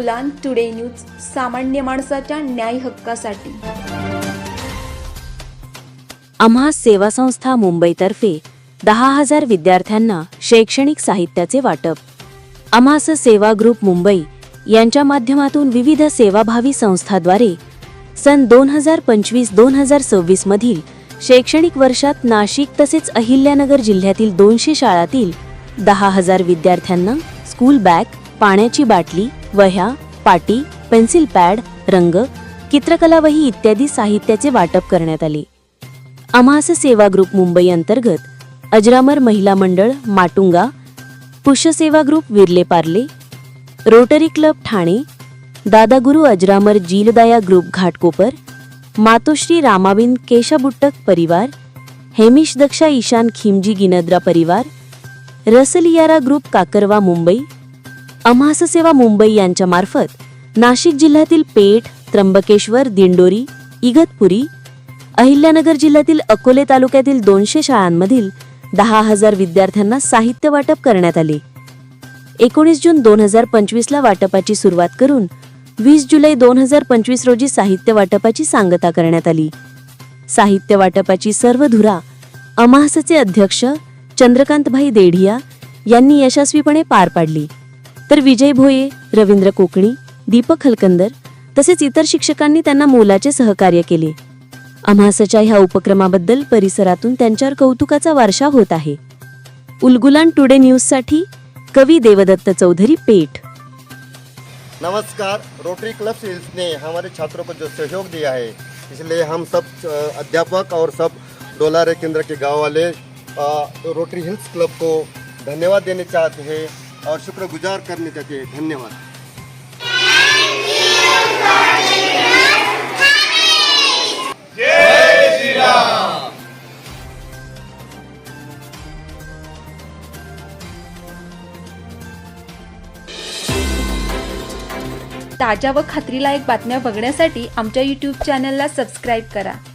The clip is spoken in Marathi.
उलगुलान टुडे न्यूज सामान्य माणसाच्या न्याय हक्कासाठी. आम्हा सेवा संस्था मुंबईतर्फे दहा हजार विद्यार्थ्यांना शैक्षणिक साहित्याचे वाटप. आम्हास सेवा ग्रुप मुंबई यांच्या माध्यमातून विविध सेवाभावी संस्थाद्वारे सन दोन हजार पंचवीस दोन हजार सव्वीस मधील शैक्षणिक वर्षात नाशिक तसेच अहिल्यानगर जिल्ह्यातील दोनशे शाळातील दहा हजार विद्यार्थ्यांना स्कूल बॅग पाण्याची बाटली वह्या पाटी पेन्सिल पॅड रंग चित्रकला वही इत्यादी साहित्याचे वाटप करण्यात आले. अमास सेवा ग्रुप मुंबई अंतर्गत अजरामर महिला मंडळ Matunga पुष्यसेवा group Vile Parle rotary club Thane Dadaguru Ajramar जीलदाया group Ghatkopar Matoshri रामाविन केशबुट्टक परिवार हेमिश दक्षा ईशान खिमजी गिनद्रा परिवार रसलियारा ग्रुप काकरवा मुंबई अमास सेवा मुंबई यांच्या मार्फत नाशिक जिल्ह्यातील पेठ त्र्यंबकेश्वर दिंडोरी इगतपुरी अहिल्यानगर जिल्ह्यातील अकोले तालुक्यातील दोनशे शाळांमधील दहा हजार विद्यार्थ्यांना साहित्य वाटप करण्यात आले. एकोणीस जून दोन हजार पंचवीसला वाटपाची सुरुवात करून वीस जुलै दोन हजार पंचवीस रोजी साहित्य वाटपाची सांगता करण्यात आली. साहित्य वाटपाची सर्व धुरा अमाहसचे अध्यक्ष चंद्रकांतभाई देढिया यांनी यशस्वीपणे पार पाडली. तर विजय भोये रवींद्र कोकणी दीपक हलकंदर तसेच इतर शिक्षकांनी त्यांना मोलाचे सहकार्य केले. आम्हासच्या ह्या उपक्रमाबद्दल परिसरातून त्यांच्यावर कौतुकाचा वारशा होत आहे. उलगुलान टुडे न्यूजसाठी कवी देवदत्त चौधरी पेठ. नमस्कार रोटरी क्लब सील्स ने हमारे छात्रों को जो सहयोग दिया है इसलिए हम सब अध्यापक और सब डोलारे केंद्र के गांव वाले रोटरी हिल्स क्लब को धन्यवाद देने चाहते हैं। और शुक्रगुजार करने चाहते धन्यवाद। ताज्या व खात्रीलायक बातम्या बघण्यासाठी आमच्या यूट्यूब चॅनलला सबस्क्राईब करा.